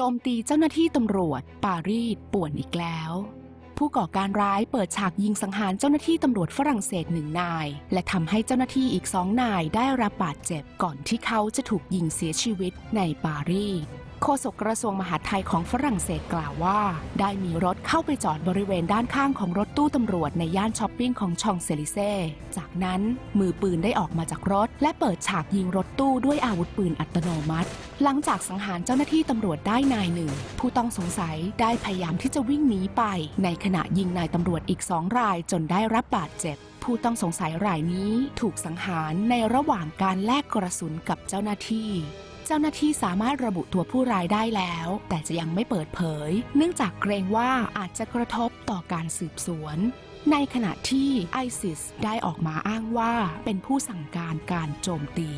โจมตีเจ้าหน้าที่ตำรวจ ปารีสป่วนอีกแล้ว ผู้ก่อการร้ายเปิดฉากยิงสังหารเจ้าหน้าที่ตำรวจฝรั่งเศสหนึ่งนาย และทำให้เจ้าหน้าที่อีกสองนายได้รับบาดเจ็บก่อนที่เขาจะถูกยิงเสียชีวิตในปารีส โฆษกกระทรวงมหาดไทยของฝรั่งเศสกล่าวว่า ได้มีรถเข้าไปจอดบริเวณด้านข้างของรถตู้ตำรวจในย่านช้อปปิ้งของชองเซลิเซ่ จากนั้นมือปืนได้ออกมาจากรถ และเปิดฉากยิงรถตู้ด้วยอาวุธปืนอัตโนมัติ หลังจากสังหารเจ้าหน้าที่ตำรวจได้นายหนึ่ง ผู้ต้องสงสัยได้พยายามที่จะวิ่งหนีไป ในขณะยิงนายตำรวจอีกสองรายจนได้รับบาดเจ็บผู้ต้องสงสัยรายนี้ถูกสังหารในระหว่างการแลกกระสุนกับเจ้าหน้าที่ เจ้าหน้าที่สามารถระบุตัวผู้ร้ายได้แล้ว แต่จะยังไม่เปิดเผย เนื่องจากเกรงว่าอาจจะกระทบต่อการสืบสวนในขณะที่ไอซิสได้ออกมาอ้างว่าเป็นผู้สั่งการการโจมตี